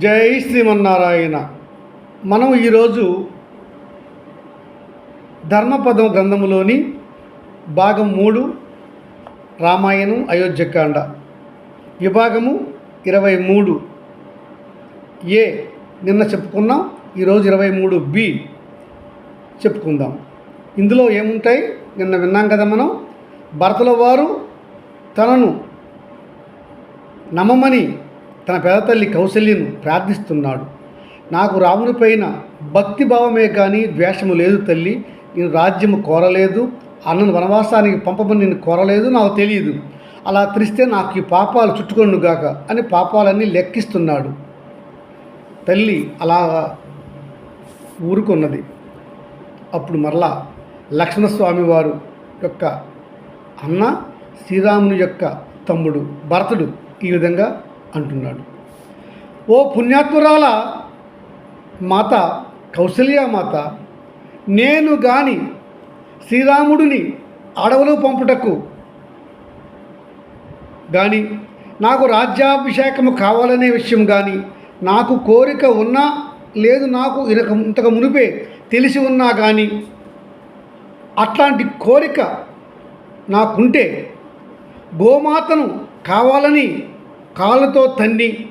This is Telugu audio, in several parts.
జై శ్రీమన్నారాయణ. మనం ఈరోజు ధర్మపదం గ్రంథములోని భాగం మూడు రామాయణం అయోధ్యకాండ. విభాగము ఇరవై మూడు. ఏ నిన్న చెప్పుకున్నాం ఈరోజు ఇరవై మూడు బి చెప్పుకుందాం. ఇందులో ఏముంటాయి? నిన్న విన్నాం కదా మనం. భరతుల వారు తనను నమ్మమని తన పెదతల్లి కౌశల్యను ప్రార్థిస్తున్నాడు. నాకు రామునిపైన భక్తి భావమే కానీ ద్వేషము లేదు తల్లి. నేను రాజ్యము కోరలేదు. అన్నను వనవాసానికి పంపమని నేను కోరలేదు. నాకు తెలియదు. అలా తెలిస్తే నాకు ఈ పాపాలు చుట్టుకొను గాక అని పాపాలన్నీ లెక్కిస్తున్నాడు. తల్లి అలా ఊరుకున్నది. అప్పుడు మరలా లక్ష్మణస్వామి వారు యొక్క అన్న శ్రీరాముని యొక్క తమ్ముడు భరతుడు ఈ విధంగా అంటున్నాడు. ఓ పుణ్యాత్మురాల మాత కౌసల్య మాత నేను గాని శ్రీరాముడిని అడవులు పంపుటకు కానీ నాకు రాజ్యాభిషేకము కావాలనే విషయం కానీ నాకు కోరిక ఉన్నా లేదు నాకు ఇనక ఇంతకు మునిపే తెలిసి ఉన్నా కానీ అట్లాంటి కోరిక నాకుంటే గోమాతను కావాలని కాళ్ళతో తన్ని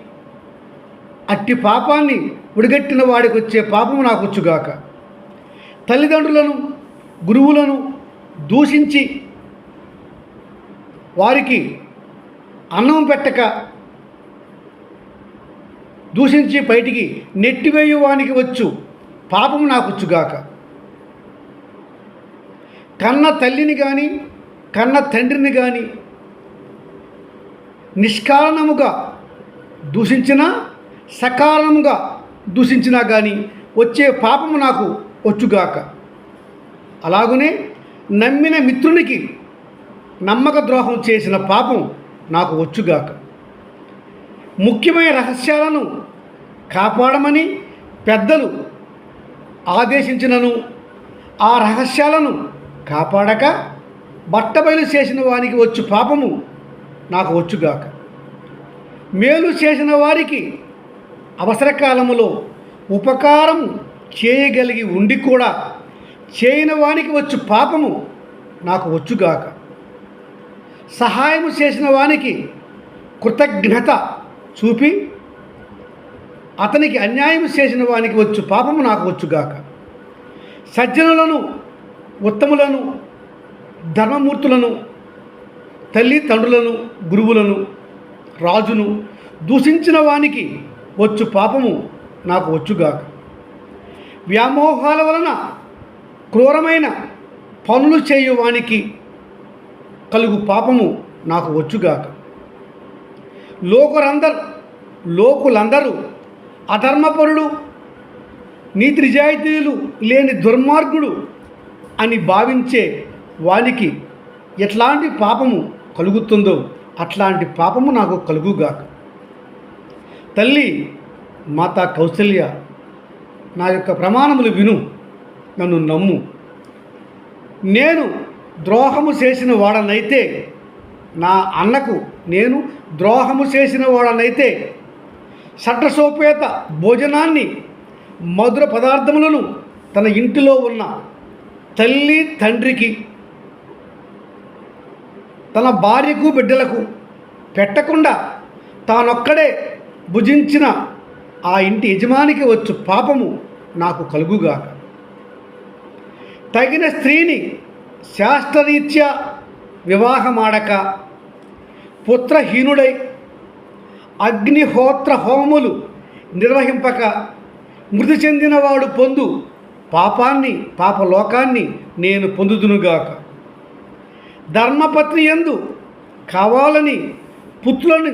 అట్టి పాపాన్ని ఉడిగట్టిన వాడికి వచ్చే పాపము నాకు వచ్చుగాక. తల్లిదండ్రులను గురువులను దూషించి వారికి అన్నం పెట్టక దూషించి బయటికి నెట్టివేయువానికి వచ్చు పాపము నాకు వచ్చుగాక. కన్న తల్లిని కానీ కన్న తండ్రిని కానీ నిష్కారణముగా దూషించినా సకాలముగా దూషించినా కానీ వచ్చే పాపము నాకు వచ్చుగాక. అలాగనే నమ్మిన మిత్రునికి నమ్మక ద్రోహం చేసిన పాపం నాకు వచ్చుగాక. ముఖ్యమైన రహస్యాలను కాపాడమని పెద్దలు ఆదేశించినను ఆ రహస్యాలను కాపాడక బట్టబయలు చేసిన వానికి వచ్చు పాపము నాకు వచ్చుగాక. మేలు చేసిన వారికి అవసరకాలములో ఉపకారం చేయగలిగి ఉండి కూడా చేయని వానికి వచ్చు పాపము నాకు వచ్చుగాక. సహాయము చేసిన వానికి కృతజ్ఞత చూపి అతనికి అన్యాయం చేసిన వానికి వచ్చు పాపము నాకు వచ్చుగాక. సజ్జనులను ఉత్తములను ధర్మమూర్తులను తల్లి తండ్రులను గురువులను రాజును దూషించిన వానికి వచ్చు పాపము నాకు వచ్చుగాక వ్యామోహాల వలన క్రూరమైన పనులు చేయువానికి కలుగు పాపము నాకు వచ్చుగాక లోకులందరూ లోకులందరూ అధర్మపరుడు నీతి నిజాయితీలు లేని దుర్మార్గుడు అని భావించే వానికి ఎట్లాంటి పాపము కలుగుతుందో అట్లాంటి పాపము నాకు కలుగుగాక. తల్లి మాతా కౌశల్య నా యొక్క ప్రమాణములు విను నన్ను నమ్ము. నేను ద్రోహము చేసిన వాడనైతే నా అన్నకు నేను ద్రోహము చేసిన వాడనైతే షట్రసోపేత భోజనాన్ని మధుర పదార్థములను తన ఇంటిలో ఉన్న తల్లి తండ్రికి తన భార్యకు బిడ్డలకు పెట్టకుండా తానొక్కడే భుజించిన ఆ ఇంటి యజమానికి వచ్చు పాపము నాకు కలుగుగాక. తగిన స్త్రీని శాస్త్రరీత్యా వివాహమాడక పుత్రహీనుడై అగ్నిహోత్ర హోమములు నిర్వహింపక మృతి చెందినవాడు పొందు పాపాన్ని పాపలోకాన్ని నేను పొందుదునుగాక. ధర్మపత్ని ఎందు కావాలని పుత్రులను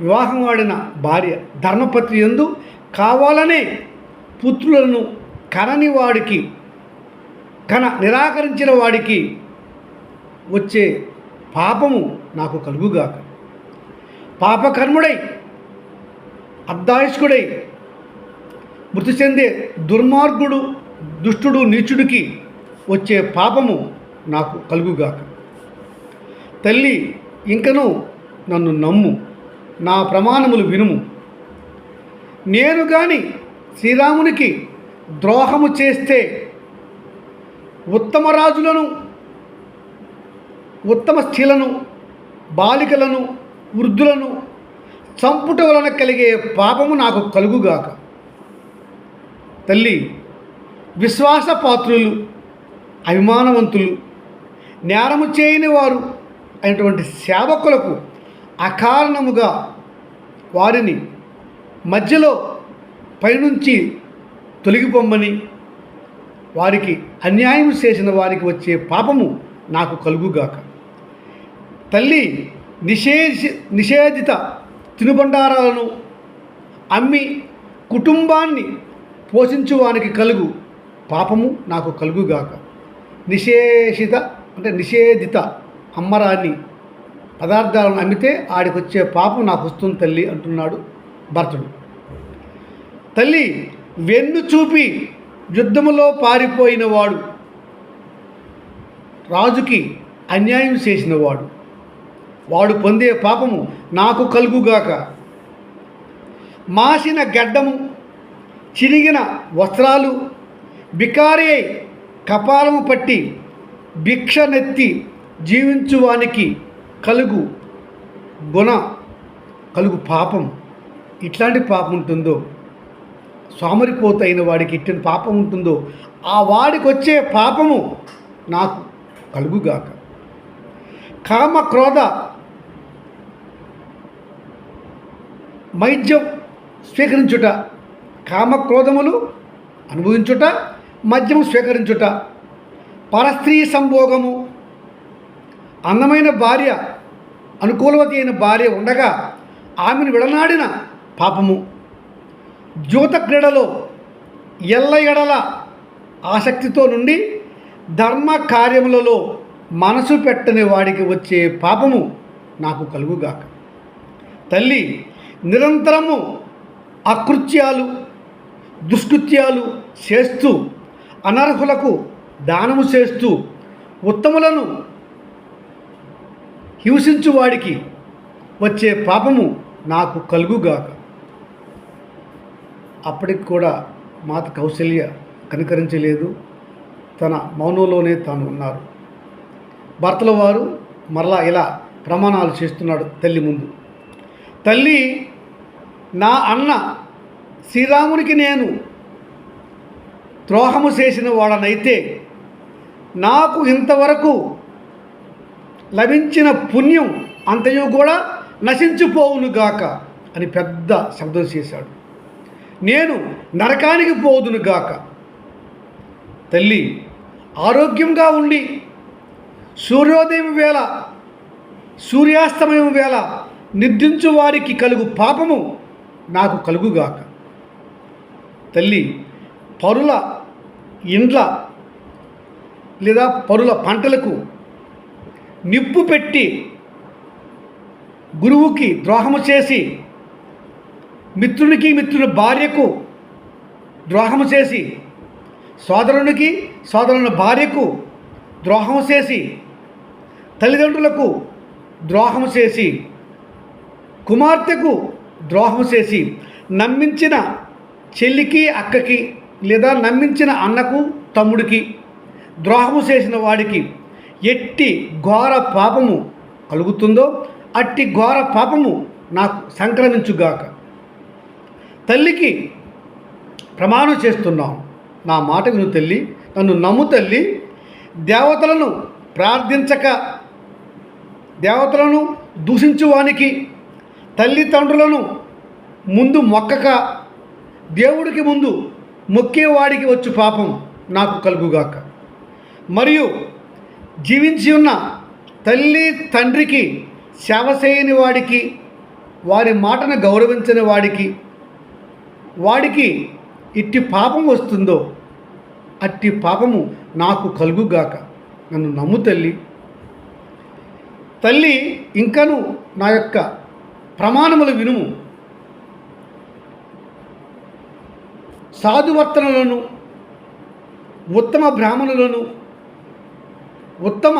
వివాహం వాడిన భార్య ధర్మపత్ని ఎందు కావాలనే పుత్రులను కనని వాడికి కన నిరాకరించిన వాడికి వచ్చే పాపము నాకు కలుగుగాక. పాపకర్ముడై అర్ధాయుష్కుడై మృతి చెందే దుర్మార్గుడు దుష్టుడు నీచుడికి వచ్చే పాపము నాకు కలుగుగాక. తల్లి ఇంకను నన్ను నమ్ము నా ప్రమాణములు వినుము. నేను కానీ శ్రీరామునికి ద్రోహము చేస్తే ఉత్తమ రాజులను ఉత్తమ స్త్రీలను బాలికలను వృద్ధులను చంపుట వలన కలిగే పాపము నాకు కలుగుగాక. తల్లి విశ్వాసపాత్రులు అభిమానవంతులు నేరము చేయని వారు అయినటువంటి సేవకులకు అకారణముగా వారిని మధ్యలో పైనుంచి తొలగిపోమ్మని వారికి అన్యాయం చేసిన వారికి వచ్చే పాపము నాకు కలుగుగాక. తల్లి నిషేధ నిషేధిత తినుబండారాలను అమ్మి కుటుంబాన్ని పోషించువానికి కలుగు పాపము నాకు కలుగుగాక. నిషేషిత అంటే నిషేధిత అమ్మరాన్ని పదార్థాలను అమ్మితే ఆడికి వచ్చే పాపం నాకు వస్తుంది తల్లి అంటున్నాడు భరతుడు. తల్లి వెన్ను చూపి యుద్ధములో పారిపోయినవాడు రాజుకి అన్యాయం చేసినవాడు. వాడు పొందే పాపము నాకు కలుగుగాక. మాసిన గడ్డము చిరిగిన వస్త్రాలు బికారే అయి కపాలము పట్టి భిక్షనెత్తి జీవించువానికి కలుగు గుణ కలుగు పాపం. ఇట్లాంటి పాపం ఉంటుందో సోమరిపోతైన వాడికి ఇట్టిన పాపం ఉంటుందో ఆ వాడికి వచ్చే పాపము నాకు కలుగుగాక. కామ క్రోధ మైద్యం స్వీకరించుట కామక్రోధములు అనుభవించుట మద్యము స్వీకరించుట పరస్త్రీ సంభోగము. అందమైన భార్య అనుకూలవతి అయిన భార్య ఉండగా ఆమెను విడనాడిన పాపము. జ్యోత క్రీడలో ఎల్ల ఎడల ఆసక్తితో నుండి ధర్మ కార్యములలో మనసు పెట్టని వాడికి వచ్చే పాపము నాకు కలుగుగాక. తల్లి నిరంతరము అకృత్యాలు దుష్కృత్యాలు చేస్తూ అనర్హులకు దానము చేస్తూ ఉత్తములను హింసించువాడికి వచ్చే పాపము నాకు కలుగుగాక. అప్పటికి కూడా మాత కౌశల్య కనికరించలేదు. తన మౌనంలోనే తాను ఉన్నారు. భర్తల వారు మరలా ఇలా ప్రమాణాలు చేస్తున్నాడు తల్లి ముందు. తల్లి నా అన్న శ్రీరామునికి నేను ద్రోహము చేసిన వాడనైతే నాకు ఇంతవరకు లభించిన పుణ్యం అంతయు కూడా నశించిపోవునుగాక అని పెద్ద శబ్దం చేశాడు. నేను నరకానికి పోదునుగాక తల్లి ఆరోగ్యంగా ఉండి సూర్యోదయం వేళ సూర్యాస్తమయం వేళ నిద్రించు వారికి కలుగు పాపము నాకు కలుగుగాక తల్లి పరుల ఇండ్ల లేదా పరుల పంటలకు నిప్పు పెట్టి గురువుకి ద్రోహము చేసి మిత్రునికి మిత్రుని భార్యకు ద్రోహము చేసి సోదరునికి సోదరుని భార్యకు ద్రోహము చేసి తల్లిదండ్రులకు ద్రోహము చేసి కుమార్తెకు ద్రోహము చేసి నమ్మించిన చెల్లికి అక్కకి లేదా నమ్మించిన అన్నకు తమ్ముడికి ద్రోహము చేసిన వాడికి ఎట్టి ఘోర పాపము కలుగుతుందో అట్టి ఘోర పాపము నాకు సంక్రమించుగాక. తల్లికి ప్రమాణం చేస్తున్నాం. నా మాట విను తల్లి నన్ను నమ్ము తల్లి దేవతలను ప్రార్థించక దేవతలను దూషించువానికి తల్లిదండ్రులను ముందు మొక్కక దేవుడికి ముందు మొక్కేవాడికి వచ్చు పాపం నాకు కలుగుగాక. మరియు జీవించి ఉన్న తల్లి తండ్రికి సేవ చేయని వాడికి వారి మాటను గౌరవించని వాడికి వాడికి ఇట్టి పాపం వస్తుందో అట్టి పాపము నాకు కలుగుగాక. నన్ను నమ్ము తల్లి. తల్లి ఇంకను నా యొక్క ప్రమాణములు వినుము. సాధువర్తనలను ఉత్తమ బ్రాహ్మణులను ఉత్తమ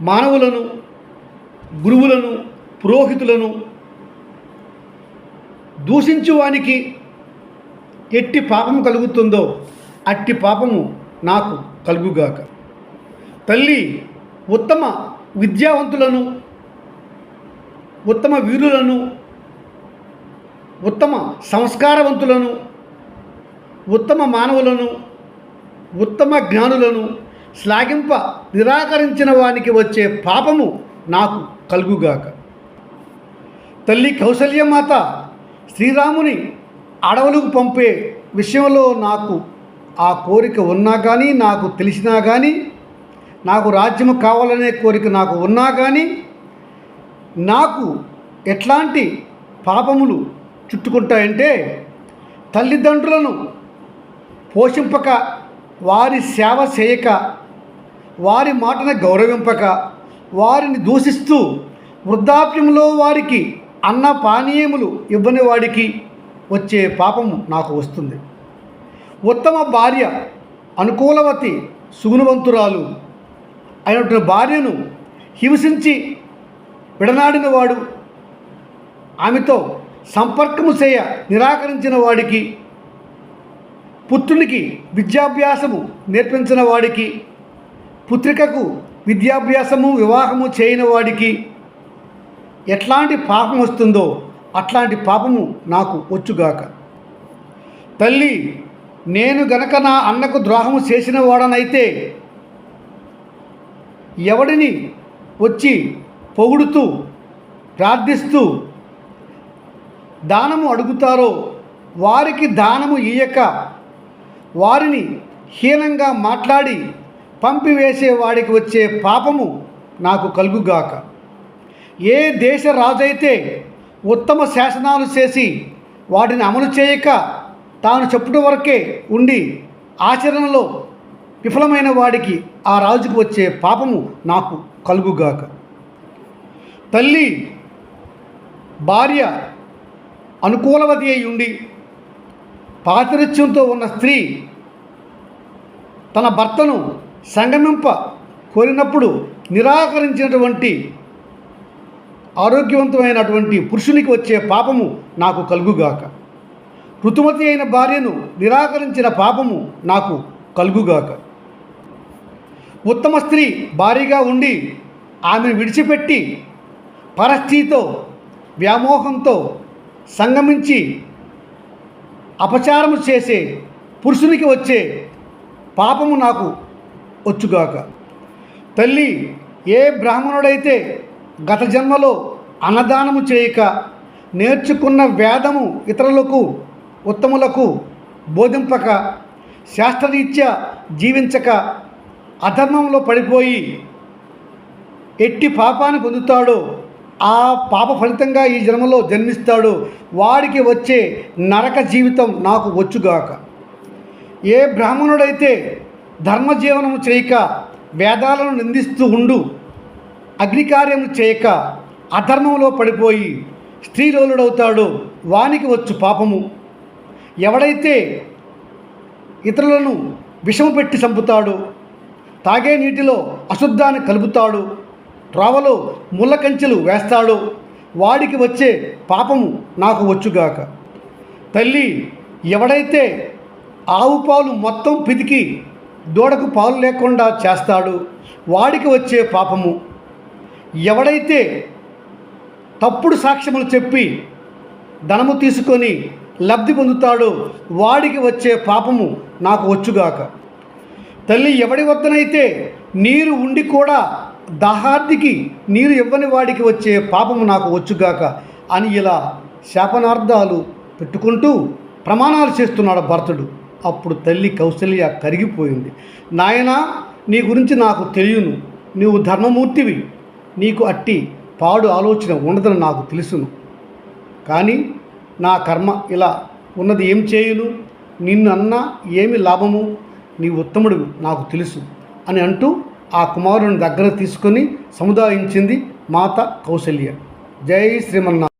మానవులను గురువులను పురోహితులను దూషించువానికి ఎట్టి పాపము కలుగుతుందో అట్టి పాపము నాకు కలుగుగాక. తల్లి ఉత్తమ విద్యావంతులను ఉత్తమ వీరులను ఉత్తమ సంస్కారవంతులను ఉత్తమ మానవులను ఉత్తమ జ్ఞానులను శ్లాఘింప నిరాకరించిన వానికి వచ్చే పాపము నాకు కలుగుగాక. తల్లి కౌసల్యమాత శ్రీరాముని అడవులకు పంపే విషయంలో నాకు ఆ కోరిక ఉన్నా కానీ నాకు తెలిసినా కానీ నాకు రాజ్యము కావాలనే కోరిక నాకు ఉన్నా కానీ నాకు ఎట్లాంటి పాపములు చుట్టుకుంటాయంటే తల్లిదండ్రులను పోషింపక వారి సేవ చేయక వారి మాటను గౌరవింపక వారిని దూషిస్తూ వృద్ధాప్యంలో వారికి అన్న పానీయములు ఇవ్వని వాడికి వచ్చే పాపము నాకు వస్తుంది. ఉత్తమ భార్య అనుకూలవతి సుగుణవంతురాలు అయినటువంటి భార్యను హింసించి విడనాడినవాడు ఆమెతో సంపర్కము చేయ నిరాకరించిన వాడికి పుత్రునికి విద్యాభ్యాసము నేర్పించిన వాడికి పుత్రికకు విద్యాభ్యాసము వివాహము చేయని వాడికి ఎట్లాంటి పాపం వస్తుందో అట్లాంటి పాపము నాకు వచ్చుగాక. తల్లి నేను గనక నా అన్నకు ద్రోహము చేసిన వాడనైతే ఎవడిని వచ్చి పొగుడుతూ ప్రార్థిస్తూ దానము అడుగుతారో వారికి దానము ఇయ్యక వారిని హీనంగా మాట్లాడి పంపివేసే వాడికి వచ్చే పాపము నాకు కలుగుగాక. ఏ దేశ రాజైతే ఉత్తమ శాసనాలు చేసి వాటిని అమలు చేయక తాను చెప్పుడు వరకే ఉండి ఆచరణలో విఫలమైన వాడికి ఆ రాజుకు వచ్చే పాపము నాకు కలుగుగాక. తల్లి భార్య అనుకూలవతి అయి ఉండి పాతిరిత్యంతో ఉన్న స్త్రీ తన భర్తను సంగమింప కోరినప్పుడు నిరాకరించినటువంటి ఆరోగ్యవంతమైనటువంటి పురుషునికి వచ్చే పాపము నాకు కలుగుగాక. ఋతుమతి అయిన భార్యను నిరాకరించిన పాపము నాకు కలుగుగాక. ఉత్తమ స్త్రీ భారీగా ఉండి ఆమెను విడిచిపెట్టి పరస్థితితో వ్యామోహంతో సంగమించి అపచారము చేసే పురుషునికి వచ్చే పాపము నాకు వచ్చుగాక. తల్లి ఏ బ్రాహ్మణుడైతే గత జన్మలో అన్నదానము చేయక నేర్చుకున్న వేదము ఇతరులకు ఉత్తములకు బోధింపక శాస్త్రరీత్యా జీవించక అధర్మంలో పడిపోయి ఎట్టి పాపాన్ని పొందుతాడో ఆ పాప ఫలితంగా ఈ జన్మలో జన్మిస్తాడో. వాడికి వచ్చే నరక జీవితం నాకు వచ్చుగాక. ఏ బ్రాహ్మణుడైతే ధర్మజీవనము చేయక వేదాలను నిందిస్తూ ఉండు అగ్నికార్యము చేయక అధర్మంలో పడిపోయి స్త్రీలోలుడవుతాడో వానికి వచ్చు పాపము. ఎవడైతే ఇతరులను విషము పెట్టి చంపుతాడో తాగే నీటిలో అశుద్ధాన్ని కలుపుతాడు త్రోవలో ముళ్ళ కంచెలు వాడికి వచ్చే పాపము నాకు వచ్చుగాక. తల్లి ఎవడైతే ఆవు పాలు మొత్తం పితికి దూడకు పాలు లేకుండా చేస్తాడు వాడికి వచ్చే పాపము. ఎవడైతే తప్పుడు సాక్ష్యములు చెప్పి ధనము తీసుకొని లబ్ధి పొందుతాడో వాడికి వచ్చే పాపము నాకు వచ్చుగాక. తల్లి ఎవడి వద్దనైతే నీరు ఉండి కూడా దాహార్దికి నీరు ఇవ్వని వాడికి వచ్చే పాపము నాకు వచ్చుగాక అని ఇలా శాపనార్థాలు పెట్టుకుంటూ ప్రమాణాలు చేస్తున్నాడు భరతుడు. అప్పుడు తల్లి కౌశల్య కరిగిపోయింది. నాయనా నీ గురించి నాకు తెలియను. నీవు ధర్మమూర్తివి. నీకు అట్టి పాడు ఆలోచన ఉండదని నాకు తెలుసును. కానీ నా కర్మ ఇలా ఉన్నది ఏం చేయును? నిన్ను అన్నా ఏమి లాభము? నీ ఉత్తముడు నాకు తెలుసు అని అంటూ ఆ కుమారుని దగ్గర తీసుకొని సముదాయించింది మాత కౌశల్య. జై శ్రీమన్నా